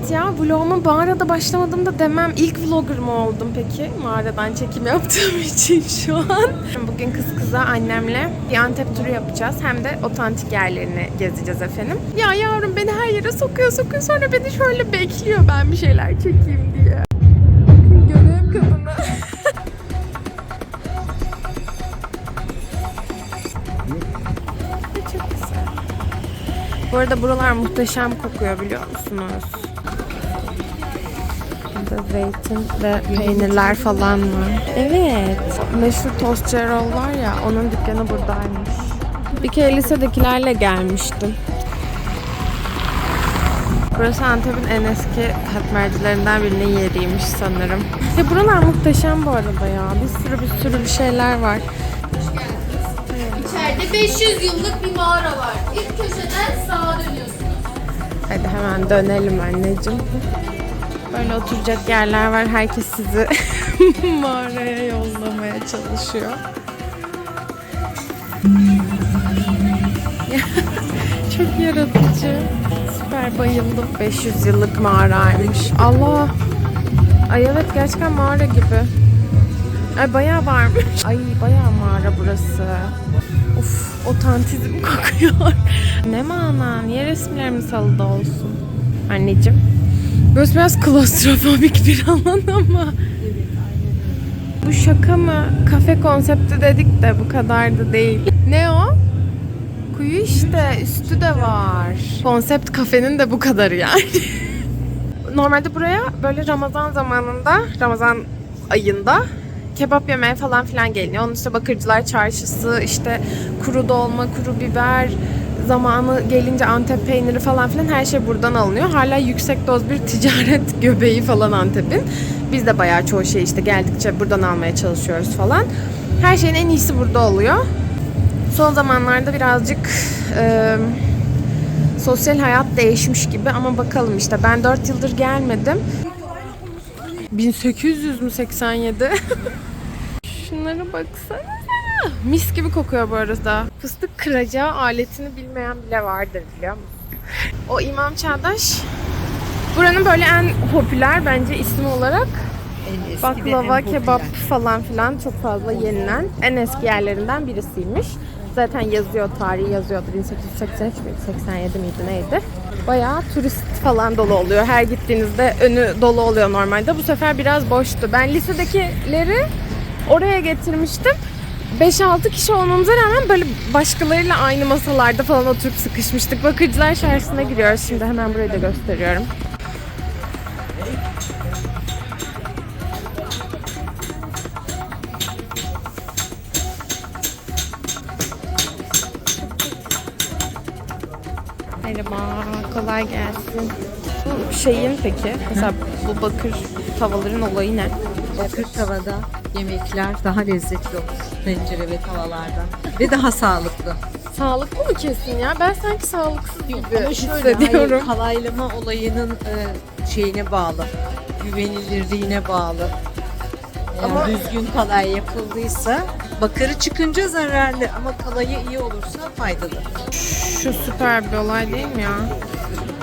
Evet ya vloguma mağarada başlamadım da demem. İlk vlogger mı oldum peki? Mağaradan çekim yaptığım için şu an. Bugün kız kıza annemle bir Antep turu yapacağız. Hem de otantik yerlerini gezeceğiz efendim. Ya yavrum beni her yere sokuyor sokuyor sonra beni şöyle bekliyor ben bir şeyler çekeyim diye. Görev kadını. Bu arada buralar muhteşem kokuyor biliyor musunuz? Burada zeytin ve peynirler falan var. Evet. Meşhur tostçu Erol var ya onun dükkanı buradaymış. Bir kere lisedekilerle gelmiştim. Burası Antep'in en eski katmercilerinden birinin yeriymiş sanırım. Ya buralar muhteşem bu arada ya. Bir sürü bir sürü bir şeyler var. İçeride 500 yıllık bir mağara var. İlk köşeden sağa dönüyorsunuz. Hadi hemen dönelim anneciğim. Böyle oturacak yerler var. Herkes sizi mağaraya yollamaya çalışıyor. Çok yaratıcı. Süper bayıldım. 500 yıllık mağaraymış. Allah. Ay evet gerçekten mağara gibi. Ay bayağı varmış. Ay bayağı mağara burası. Uf otantizm kokuyor. ne mana? Niye resimlerimiz halıda olsun? Anneciğim. Burası biraz klostrofobik bir alan ama. Bu şaka mı? Kafe konsepti dedik de bu kadar da değil. Ne o? Kuyu işte üstü de var. Konsept kafenin de bu kadarı yani. Normalde buraya böyle Ramazan zamanında, Ramazan ayında kebap yemeye falan filan geliniyor. Onun işte Bakırcılar Çarşısı, işte kuru dolma, kuru biber, zamanı gelince Antep peyniri falan filan her şey buradan alınıyor. Hala yüksek doz bir ticaret göbeği falan Antep'in. Biz de bayağı çoğu şey işte geldikçe buradan almaya çalışıyoruz falan. Her şeyin en iyisi burada oluyor. Son zamanlarda birazcık e, sosyal hayat değişmiş gibi ama bakalım işte ben 4 yıldır gelmedim. 1800 mü 87? Şunlara baksana. Mis gibi kokuyor bu arada. Fıstık kıracağı aletini bilmeyen bile vardır biliyor musun? O İmam Çağdaş buranın böyle en popüler bence ismi olarak baklava, kebap falan filan çok fazla yenilen en eski yerlerinden birisiymiş. Zaten yazıyor, tarihi yazıyordu. 1883 miydi, 87 miydi neydi? Bayağı turist falan dolu oluyor. Her gittiğinizde önü dolu oluyor normalde. Bu sefer biraz boştu. Ben lisedekileri oraya getirmiştim. 5-6 kişi olmamıza rağmen böyle başkalarıyla aynı masalarda falan oturup sıkışmıştık. Bakırcılar Çarşısı'na giriyoruz. Şimdi hemen burayı da gösteriyorum. Merhaba, kolay gelsin. Bu şeyin peki, mesela bu bakır tavaların olayı ne? Bakır tavada yemekler daha lezzetli olur tencere ve tavalardan ve daha sağlıklı. Sağlıklı mı kesin ya? Ben sanki sağlıksız gibi Ama şöyle hissediyorum. hayır, kalaylama olayının e, şeyine bağlı, güvenilirliğine bağlı. Eğer Ama- düzgün kalay yapıldıysa bakırı çıkınca zararlı ama kalayı iyi olursa faydalı. Şu süper bir olay değil mi ya?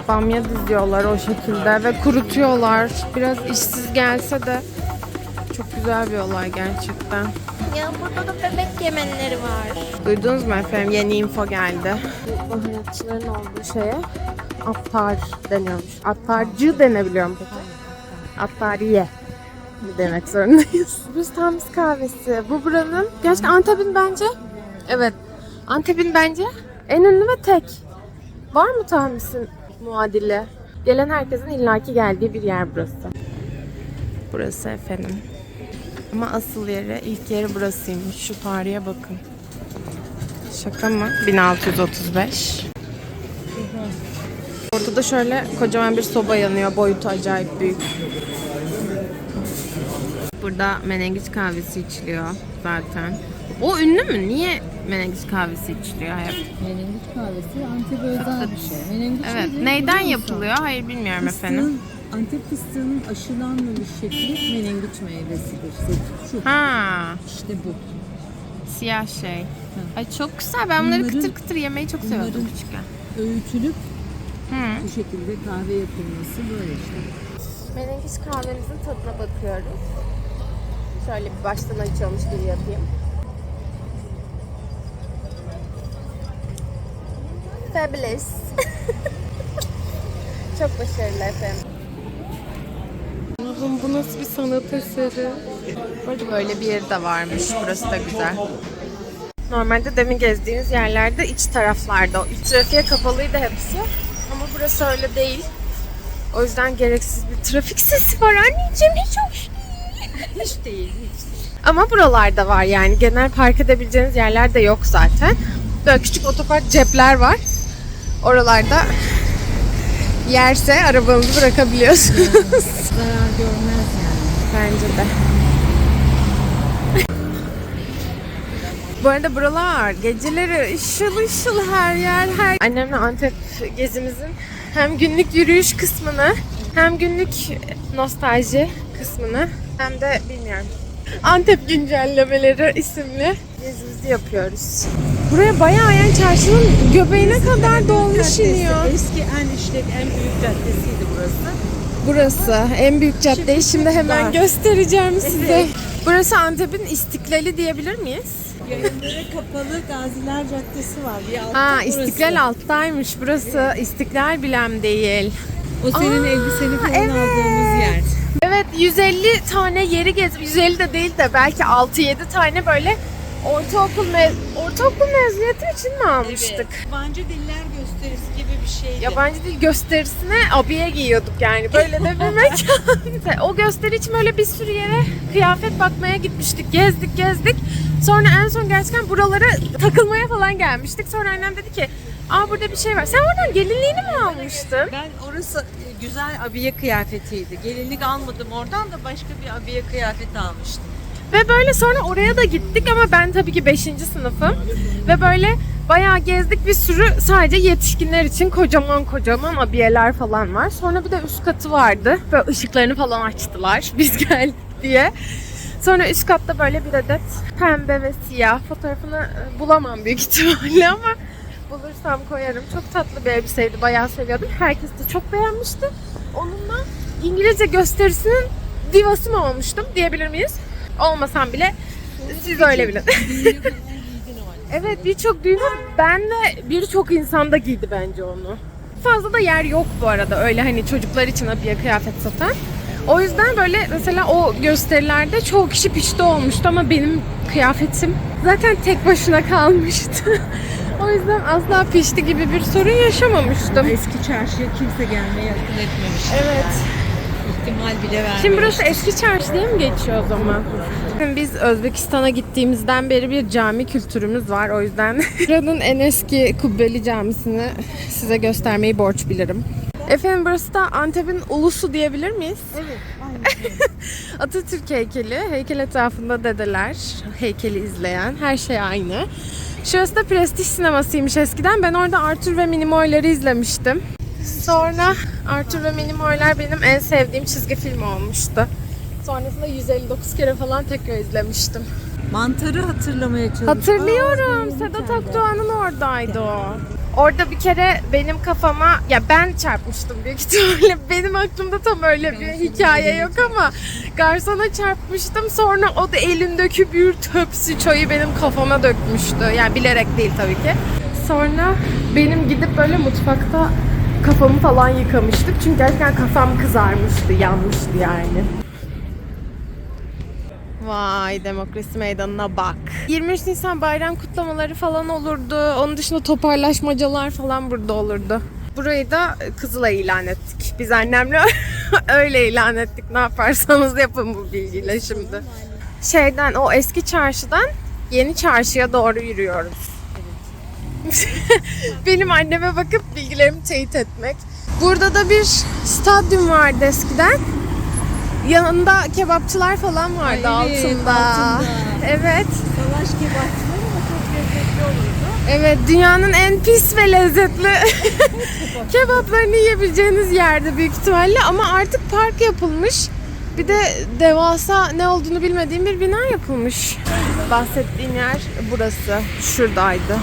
Bamya diziyorlar o şekilde ve kurutuyorlar. Biraz işsiz gelse de çok güzel bir olay gerçekten. Ya burada da bebek yemenleri var. Duydunuz mu efendim? Yeni info geldi. Baharatçıların olduğu şeye attar deniyormuş. Attarcı denebiliyor mu peki? Attariye demek zorundayız. Burası Tamiz kahvesi. Bu buranın gerçekten Antep'in bence evet Antep'in bence en ünlü ve tek. Var mı Tamiz'in muadili? Gelen herkesin illaki geldiği bir yer burası. Burası efendim. Ama asıl yeri, ilk yeri burasıymış. Şu tarihe bakın. Şaka mı? 1635. Ortada şöyle kocaman bir soba yanıyor. Boyutu acayip büyük. Burada menengiç kahvesi içiliyor zaten. O ünlü mü? Niye menengiç kahvesi içiliyor hep? Menengiç kahvesi Antep'e özel bir şey. Menengiç Evet. Neyden yapılıyor? Hayır bilmiyorum efendim. Antep fıstığının aşılanmamış şekli menengiç meyvesidir. Şu Ha, işte bu. siyah şey. Ay çok güzel. Ben bunları Bunların- kıtır kıtır yemeyi çok seviyordum bunların- küçükken. Öğütülüp Bu şekilde kahve yapılması böyle işte. Menengiç kahvemizin tadına bakıyoruz. Şöyle bir baştan açıyormuş gibi yapayım. Fabulous. Çok başarılı efendim. Allah'ım bu nasıl bir sanat eseri? Böyle bir yeri de varmış. Burası da güzel. Normalde demin gezdiğimiz yerlerde iç taraflarda. İç trafiğe kapalıydı hepsi. Ama burası öyle değil. O yüzden gereksiz bir trafik sesi var anneciğim hiç hoş değil. Hiç değil, hiç. Ama buralarda var yani genel park edebileceğiniz yerler de yok zaten. Böyle küçük otopark cepler var. Oralarda yerse arabanızı bırakabiliyorsunuz. Zarar görmez yani. Bence de. Bu arada buralar geceleri ışıl ışıl her yer her Annemle Antep gezimizin hem günlük yürüyüş kısmını hem günlük nostalji kısmını hem de bilmiyorum Antep güncellemeleri isimli gezimizi yapıyoruz. Buraya bayağı yani çarşının göbeğine kadar dolmuş iniyor. Eski en işlek, en büyük caddesiydi burası. Burası en büyük caddeyi şimdi hemen göstereceğim size. Burası Antep'in istiklali diyebilir miyiz? Yayınlara kapalı Gaziler Caddesi var. Bir altta Ha burası. istiklal alttaymış. Burası istiklal bilem değil. O senin Aa, elbiseni falan evet. aldığımız yer. Evet 150 tane yeri gez 150 de değil de belki 6-7 tane böyle ortaokul mez ortaokul mezuniyeti için mi almıştık? Yabancı diller gösterisi gibi bir şeydi. Yabancı dil gösterisine abiye giyiyorduk yani. Böyle de bir mekan. o gösteri için böyle bir sürü yere kıyafet bakmaya gitmiştik. Gezdik gezdik. Sonra en son gerçekten buralara takılmaya falan gelmiştik. Sonra annem dedi ki Aa burada bir şey var. Sen oradan gelinliğini mi almıştın? Ben orası e, güzel abiye kıyafetiydi. Gelinlik almadım oradan da başka bir abiye kıyafet almıştım. Ve böyle sonra oraya da gittik ama ben tabii ki 5. sınıfım. Ve böyle bayağı gezdik bir sürü sadece yetişkinler için kocaman kocaman abiyeler falan var. Sonra bir de üst katı vardı. Böyle ışıklarını falan açtılar biz geldik diye. Sonra üst katta böyle bir adet pembe ve siyah fotoğrafını e, bulamam büyük ihtimalle ama bulursam koyarım. Çok tatlı bir elbiseydi. Bayağı seviyordum. Herkes de çok beğenmişti. Onunla İngilizce gösterisinin divası mı olmuştum diyebilir miyiz? Olmasam bile siz öyle bilin. evet birçok düğünü ben de birçok insan da giydi bence onu. Fazla da yer yok bu arada öyle hani çocuklar için abiye kıyafet satan. O yüzden böyle mesela o gösterilerde çoğu kişi pişti olmuştu ama benim kıyafetim zaten tek başına kalmıştı. o yüzden asla pişti gibi bir sorun yaşamamıştım. Eski çarşıya kimse gelmeye yakın etmemiş. Evet. İhtimal bile vermemiş. Şimdi burası eski çarşı diye mi geçiyor o zaman? Şimdi Biz Özbekistan'a gittiğimizden beri bir cami kültürümüz var. O yüzden buranın en eski kubbeli camisini size göstermeyi borç bilirim. Efendim burası da Antep'in ulusu diyebilir miyiz? Evet. Atatürk heykeli. Heykel etrafında dedeler. Heykeli izleyen. Her şey aynı. Şurası da Prestij sinemasıymış eskiden. Ben orada Arthur ve Minimoy'ları izlemiştim. Sonra Arthur ve Minimoy'lar benim en sevdiğim çizgi film olmuştu. Sonrasında 159 kere falan tekrar izlemiştim. Mantarı hatırlamaya çalıştım. Hatırlıyorum. Sedat Akdoğan'ın oradaydı o. Orada bir kere benim kafama ya ben çarpmıştım büyük ihtimalle. Benim aklımda tam öyle bir hikaye yok ama garsona çarpmıştım. Sonra o da elindeki bir tepsi çayı benim kafama dökmüştü. Yani bilerek değil tabii ki. Sonra benim gidip böyle mutfakta kafamı falan yıkamıştık. Çünkü gerçekten kafam kızarmıştı, yanmıştı yani. Vay demokrasi meydanına bak. 23 Nisan bayram kutlamaları falan olurdu. Onun dışında toparlaşmacalar falan burada olurdu. Burayı da Kızılay ilan ettik. Biz annemle öyle ilan ettik. Ne yaparsanız yapın bu bilgiyle şimdi. Şeyden o eski çarşıdan yeni çarşıya doğru yürüyoruz. Benim anneme bakıp bilgilerimi teyit etmek. Burada da bir stadyum vardı eskiden. Yanında kebapçılar falan vardı evet, altında. altında. Evet. Savaş kebapçıları ama çok lezzetli olurdu. Evet dünyanın en pis ve lezzetli kebaplarını yiyebileceğiniz yerde büyük ihtimalle ama artık park yapılmış. Bir de devasa ne olduğunu bilmediğim bir bina yapılmış. Bahsettiğim yer burası. Şuradaydı.